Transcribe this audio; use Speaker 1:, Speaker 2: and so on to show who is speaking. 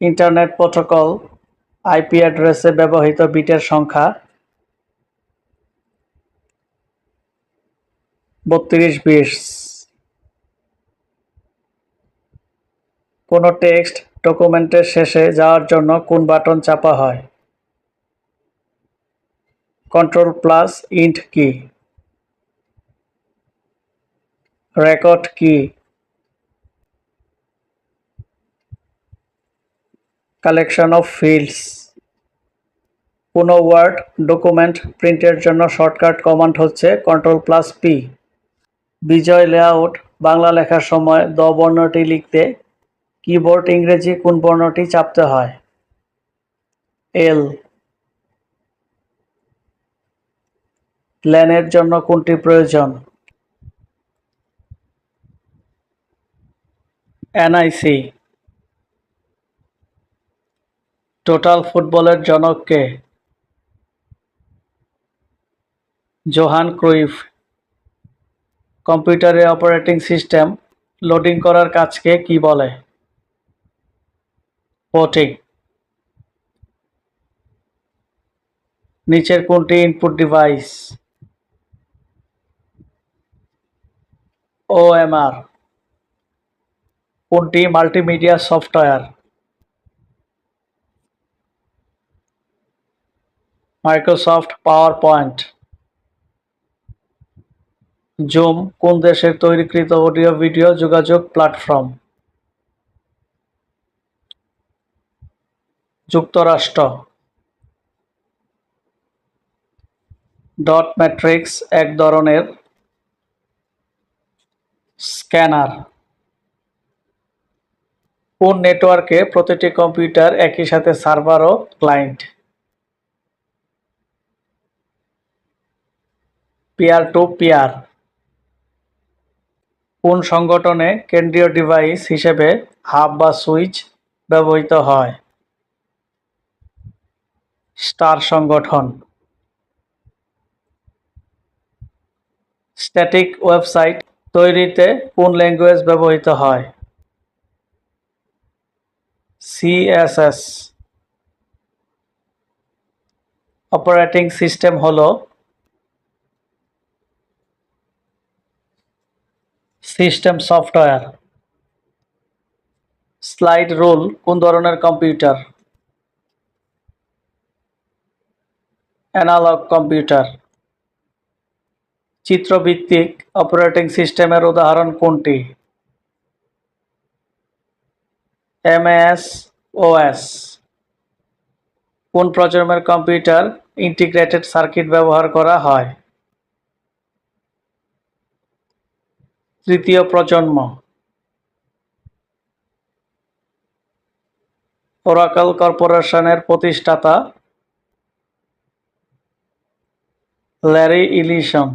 Speaker 1: Internet protocol IP অ্যাড্রেসে ব্যবহৃত বিটের সংখ্যা, বত্রিশ বিশ কোনো টেক্সট ডকুমেন্টের শেষে যাওয়ার জন্য কোন বাটন চাপা হয়? কন্ট্রোল প্লাস ইন্ট কি? রেকর্ড কি? কালেকশন অফ ফিল্ডস কোনো ওয়ার্ড ডকুমেন্ট প্রিন্টের জন্য শর্টকাট কমান্ড হচ্ছে control plus P Bijoy layout Bangla লেখার সময় দ বর্ণটি লিখতে কিবোর্ড ইংরেজি কোন বর্ণটি চাপতে হয়? এল ল্যানের জন্য কোনটি প্রয়োজন? এনআইসি টোটাল ফুটবলের জনক কে জোহান ক্রুইফ। কম্পিউটারে অপারেটিং সিস্টেম লোডিং করার কাজকে কি বলে? পোটিং নিচের কোনটি ইনপুট ডিভাইস? ওএমআর। কোনটি multimedia software? Microsoft PowerPoint Zoom কোন দেশের তৈরিকৃত অডিও ভিডিও যোগাযোগ প্ল্যাটফর্ম? যুক্তরাষ্ট্র। ডট ম্যাট্রিক্স এক ধরনের স্ক্যানার কোন নেটওয়ার্কে প্রতিটি কম্পিউটার একই সাথে সার্ভার ও ক্লায়েন্ট পিয়ার টু পিয়ার কোন সংগঠনে কেন্দ্রীয় ডিভাইস হিসেবে হাব বা সুইচ ব্যবহৃত হয়? স্টার সংগঠন। স্ট্যাটিক ওয়েবসাইট তৈরিতে কোন ল্যাঙ্গুয়েজ ব্যবহৃত হয়? সিএসএস অপারেটিং সিস্টেম হলো সিস্টেম সফটওয়্যার। স্লাইড রুল, কোন ধরনের কম্পিউটার? Analog computer. চিত্রভিত্তিক অপারেটিং সিস্টেমের উদাহরণ কোনটি? MS OS. কোন প্রজন্মের কম্পিউটার ইন্টিগ্রেটেড সার্কিট ব্যবহার করা হয়? তৃতীয় প্রজন্ম। ওরাকাল কর্পোরেশনের প্রতিষ্ঠাতা ল্যারি ইলিশন